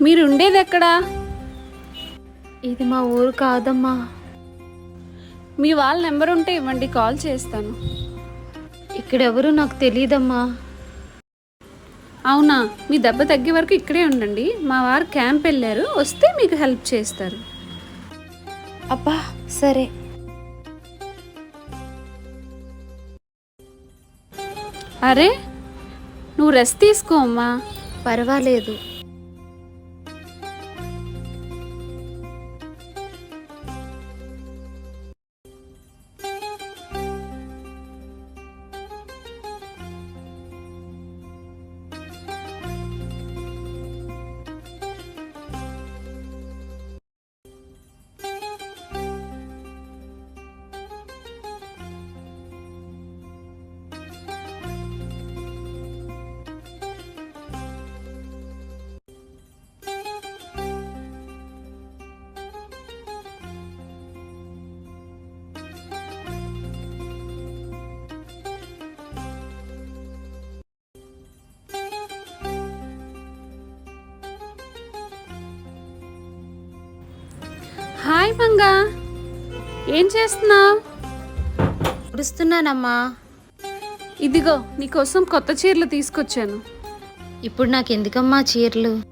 మీరు ఉండేది ఎక్కడా ఇది మా ఊరు కాదమ్మా. మీ వాళ్ళ నెంబర్ ఉంటే ఇవ్వండి కాల్ చేస్తాను. ఇక్కడెవరు నాకు తెలియదమ్మా అవునా మీ దెబ్బ తగ్గే వరకు ఇక్కడే ఉండండి. మా వారు క్యాంప్ వెళ్ళారు వస్తే మీకు హెల్ప్ చేస్తారు. అబ్బా సరే. అరే నువ్వు రెస్ట్ తీసుకో అమ్మా. పర్వాలేదు. హాయ్ మంగా. ఏం చేస్తున్నావు? ఉడుస్తున్నానమ్మా ఇదిగో నీకోసం కొత్త చీరలు తీసుకొచ్చాను. ఇప్పుడు నాకు ఎందుకమ్మా చీరలు?